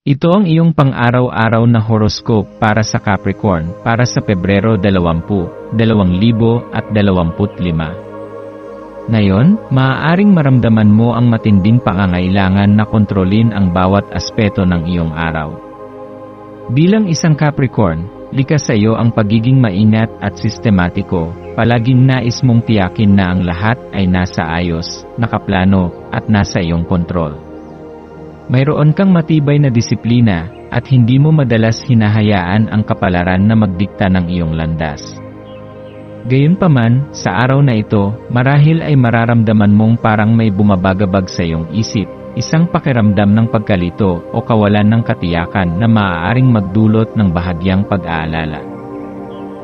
Ito ang iyong pang-araw-araw na horoscope para sa Capricorn para sa Pebrero 20, 2025. Ngayon, maaaring maramdaman mo ang matinding pangangailangan na kontrolin ang bawat aspeto ng iyong araw. Bilang isang Capricorn, likas sa iyo ang pagiging maingat at sistematiko, palaging nais mong tiyakin na ang lahat ay nasa ayos, nakaplano, at nasa iyong kontrol. Mayroon kang matibay na disiplina, at hindi mo madalas hinahayaan ang kapalaran na magdikta ng iyong landas. Gayunpaman, sa araw na ito, marahil ay mararamdaman mong parang may bumabagabag sa iyong isip, isang pakiramdam ng pagkalito o kawalan ng katiyakan na maaaring magdulot ng bahagyang pag-aalala.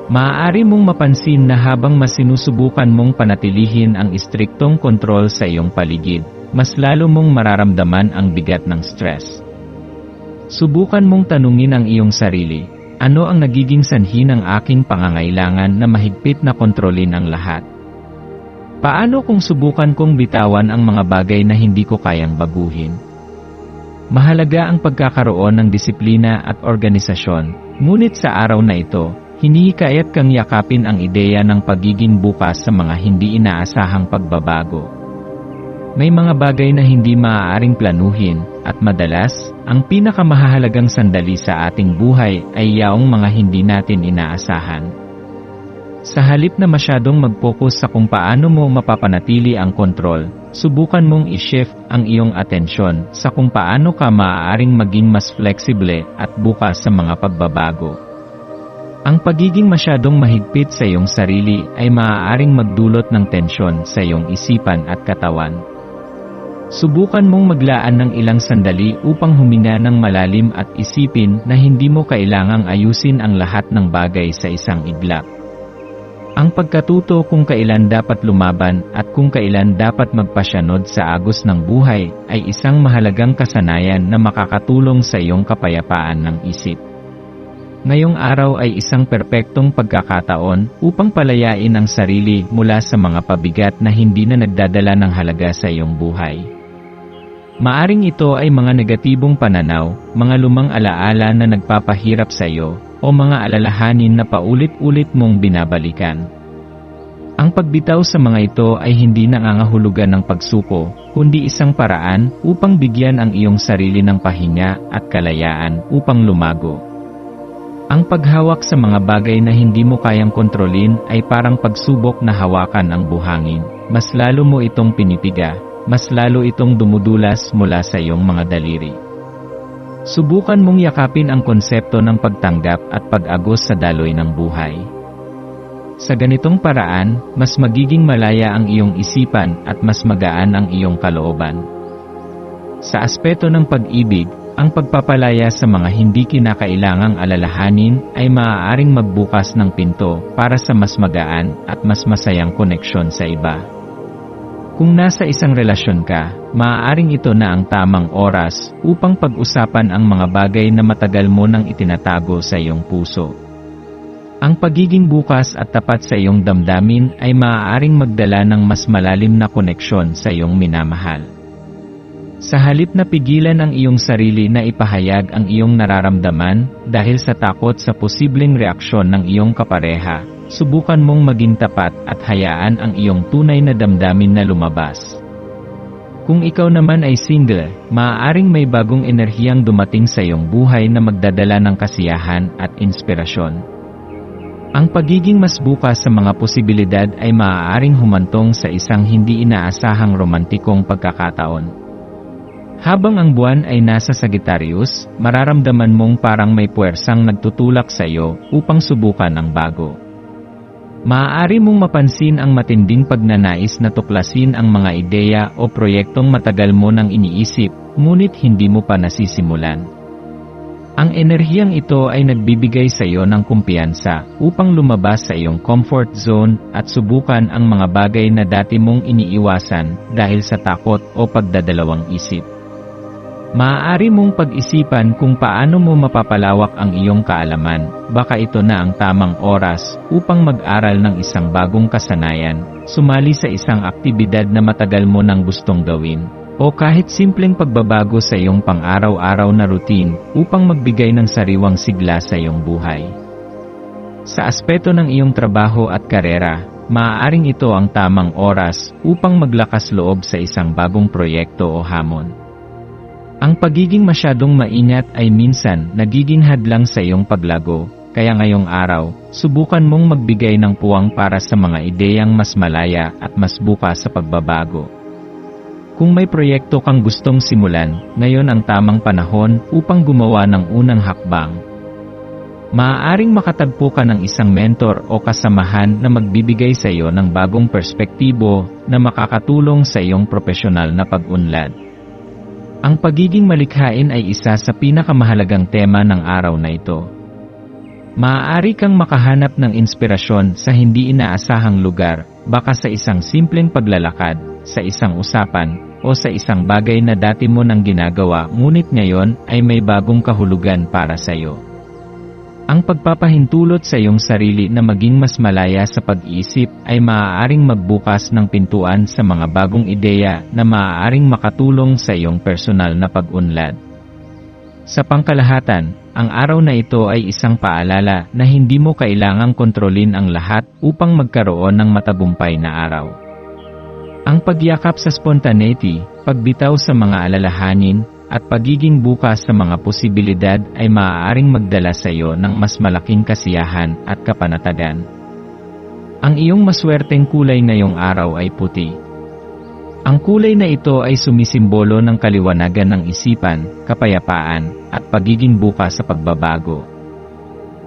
Maaari mong mapansin na habang masinusubukan mong panatilihin ang istriktong kontrol sa iyong paligid, mas lalo mong mararamdaman ang bigat ng stress. Subukan mong tanungin ang iyong sarili, ano ang nagiging sanhi ng aking pangangailangan na mahigpit na kontrolin ang lahat? Paano kung subukan kong bitawan ang mga bagay na hindi ko kayang baguhin? Mahalaga ang pagkakaroon ng disiplina at organisasyon, ngunit sa araw na ito, hinihikayat kang yakapin ang ideya ng pagiging bukas sa mga hindi inaasahang pagbabago. May mga bagay na hindi maaaring planuhin, at madalas, ang pinakamahalagang sandali sa ating buhay ay yaong mga hindi natin inaasahan. Sa halip na masyadong mag-focus sa kung paano mo mapapanatili ang kontrol, subukan mong i-shift ang iyong atensyon sa kung paano ka maaaring maging mas flexible at bukas sa mga pagbabago. Ang pagiging masyadong mahigpit sa iyong sarili ay maaaring magdulot ng tensyon sa iyong isipan at katawan. Subukan mong maglaan ng ilang sandali upang huminga ng malalim at isipin na hindi mo kailangang ayusin ang lahat ng bagay sa isang iglap. Ang pagkatuto kung kailan dapat lumaban at kung kailan dapat magpasyanod sa agos ng buhay ay isang mahalagang kasanayan na makakatulong sa iyong kapayapaan ng isip. Ngayong araw ay isang perpektong pagkakataon upang palayain ang sarili mula sa mga pabigat na hindi na nagdadala ng halaga sa iyong buhay. Maaring ito ay mga negatibong pananaw, mga lumang alaala na nagpapahirap sa iyo, o mga alalahanin na paulit-ulit mong binabalikan. Ang pagbitaw sa mga ito ay hindi nangangahulugan ng pagsuko, kundi isang paraan upang bigyan ang iyong sarili ng pahinga at kalayaan upang lumago. Ang paghawak sa mga bagay na hindi mo kayang kontrolin ay parang pagsubok na hawakan ang buhangin, mas lalo mo itong pinipiga, mas lalo itong dumudulas mula sa iyong mga daliri. Subukan mong yakapin ang konsepto ng pagtanggap at pag-agos sa daloy ng buhay. Sa ganitong paraan, mas magiging malaya ang iyong isipan at mas magaan ang iyong kalooban. Sa aspeto ng pag-ibig, ang pagpapalaya sa mga hindi kinakailangang alalahanin ay maaaring magbukas ng pinto para sa mas magaan at mas masayang koneksyon sa iba. Kung nasa isang relasyon ka, maaaring ito na ang tamang oras upang pag-usapan ang mga bagay na matagal mo nang itinatago sa iyong puso. Ang pagiging bukas at tapat sa iyong damdamin ay maaaring magdala ng mas malalim na koneksyon sa iyong minamahal. Sa halip na pigilan ang iyong sarili na ipahayag ang iyong nararamdaman dahil sa takot sa posibleng reaksyon ng iyong kapareha, Subukan mong maging tapat at hayaan ang iyong tunay na damdamin na lumabas. Kung ikaw naman ay single, maaaring may bagong enerhiyang dumating sa iyong buhay na magdadala ng kasiyahan at inspirasyon. Ang pagiging mas bukas sa mga posibilidad ay maaaring humantong sa isang hindi inaasahang romantikong pagkakataon. Habang ang buwan ay nasa Sagittarius, mararamdaman mong parang may puwersang nagtutulak sa iyo upang subukan ang bago. Maaari mong mapansin ang matinding pagnanais na tuklasin ang mga ideya o proyektong matagal mo nang iniisip, ngunit hindi mo pa nasisimulan. Ang enerhiyang ito ay nagbibigay sa iyo ng kumpiyansa upang lumabas sa iyong comfort zone at subukan ang mga bagay na dati mong iniiwasan dahil sa takot o pagdadalawang isip. Maaari mong pag-isipan kung paano mo mapapalawak ang iyong kaalaman, baka ito na ang tamang oras upang mag-aral ng isang bagong kasanayan, sumali sa isang aktibidad na matagal mo nang gustong gawin, o kahit simpleng pagbabago sa iyong pang-araw-araw na routine upang magbigay ng sariwang sigla sa iyong buhay. Sa aspeto ng iyong trabaho at karera, maaaring ito ang tamang oras upang maglakas loob sa isang bagong proyekto o hamon. Ang pagiging masyadong maingat ay minsan nagiging hadlang sa iyong paglago, kaya ngayong araw, subukan mong magbigay ng puwang para sa mga ideyang mas malaya at mas bukas sa pagbabago. Kung may proyekto kang gustong simulan, ngayon ang tamang panahon upang gumawa ng unang hakbang. Maaaring makatagpo ka ng isang mentor o kasamahan na magbibigay sa iyo ng bagong perspektibo na makakatulong sa iyong profesional na pag-unlad. Ang pagiging malikhain ay isa sa pinakamahalagang tema ng araw na ito. Maaari kang makahanap ng inspirasyon sa hindi inaasahang lugar, baka sa isang simpleng paglalakad, sa isang usapan, o sa isang bagay na dati mo nang ginagawa ngunit ngayon ay may bagong kahulugan para sa iyo. Ang pagpapahintulot sa iyong sarili na maging mas malaya sa pag-iisip ay maaaring magbukas ng pintuan sa mga bagong ideya na maaaring makatulong sa iyong personal na pag-unlad. Sa pangkalahatan, ang araw na ito ay isang paalala na hindi mo kailangang kontrolin ang lahat upang magkaroon ng matagumpay na araw. Ang pagyakap sa spontaneity, pagbitaw sa mga alalahanin, at pagiging bukas sa mga posibilidad ay maaaring magdala sa iyo ng mas malaking kasiyahan at kapanatagan. Ang iyong maswerteng kulay ngayong araw ay puti. Ang kulay na ito ay sumisimbolo ng kaliwanagan ng isipan, kapayapaan, at pagiging bukas sa pagbabago.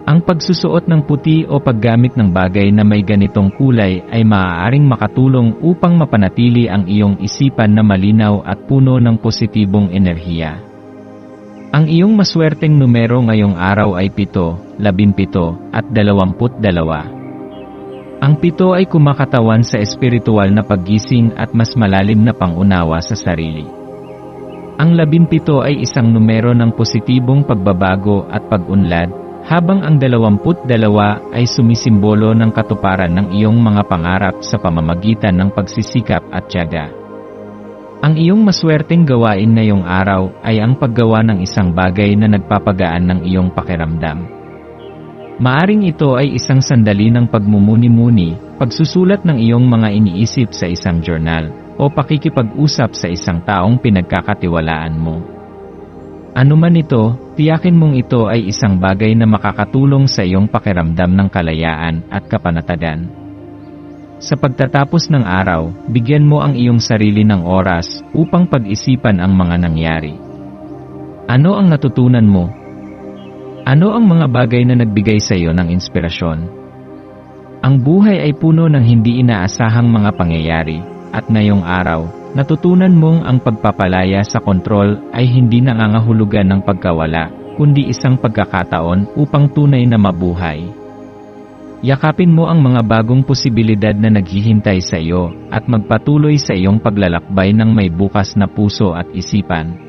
Ang pagsusuot ng puti o paggamit ng bagay na may ganitong kulay ay maaaring makatulong upang mapanatili ang iyong isipan na malinaw at puno ng positibong enerhiya. Ang iyong maswerteng numero ngayong araw ay 7, 17, at 22. Ang pito ay kumakatawan sa espiritual na paggising at mas malalim na pangunawa sa sarili. Ang labimpito ay isang numero ng positibong pagbabago at pag-unlad habang ang 22 ay sumisimbolo ng katuparan ng iyong mga pangarap sa pamamagitan ng pagsisikap at tiyaga. Ang iyong maswerteng gawain ngayong araw ay ang paggawa ng isang bagay na nagpapagaan ng iyong pakiramdam. Maaring ito ay isang sandali ng pagmumuni-muni, pagsusulat ng iyong mga iniisip sa isang journal, o pakikipag-usap sa isang taong pinagkakatiwalaan mo. Ano man ito, tiyakin mong ito ay isang bagay na makakatulong sa iyong pakiramdam ng kalayaan at kapanatagan. Sa pagtatapos ng araw, bigyan mo ang iyong sarili ng oras upang pag-isipan ang mga nangyari. Ano ang natutunan mo? Ano ang mga bagay na nagbigay sa iyo ng inspirasyon? Ang buhay ay puno ng hindi inaasahang mga pangyayari, at ngayong araw, Natutunan mong ang pagpapalaya sa kontrol ay hindi nangangahulugan ng pagkawala, kundi isang pagkakataon upang tunay na mabuhay. Yakapin mo ang mga bagong posibilidad na naghihintay sa iyo at magpatuloy sa iyong paglalakbay ng may bukas na puso at isipan.